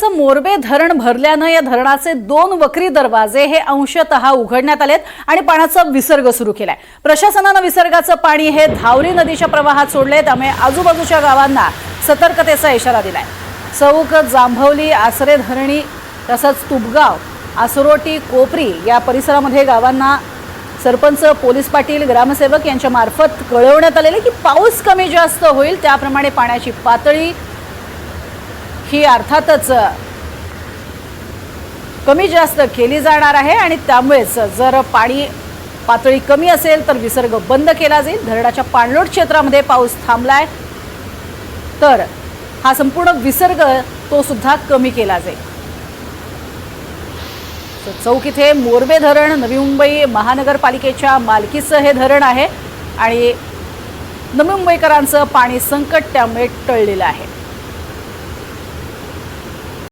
चं मोरबे धरण भरल्यानं या धरणाचे दोन वक्री दरवाजे हे अंशतः उघडण्यात आलेत आणि पाण्याचा विसर्ग सुरू केलाय. प्रशासनानं विसर्गाचं पाणी हे धावली नदीच्या प्रवाहात सोडले त्यामुळे आजूबाजूच्या गावांना सतर्कतेचा इशारा दिलाय. चौक जांभवली आसरे धरणी तसंच तुबगाव आसरोटी कोपरी या परिसरामध्ये गावांना सरपंच पोलीस पाटील ग्रामसेवक यांच्या मार्फत कळवण्यात आलेले की पाऊस कमी जास्त होईल त्याप्रमाणे पाण्याची पातळी ही अर्थातच कमी जास्त केली जाणार आहे आणि त्यामुळेच जर पाणी पातळी कमी असेल तर विसर्ग बंद केला जाईल. धरणाच्या पाणलोट क्षेत्रामध्ये पाऊस थांबलाय तर हा संपूर्ण विसर्ग तो सुद्धा कमी केला जाईल. चौक इथे मोरबे धरण नवी मुंबई महानगरपालिकेच्या मालकीचं हे धरण आहे आणि नवी मुंबईकरांचं पाणी संकट त्यामुळे टळलेलं आहे.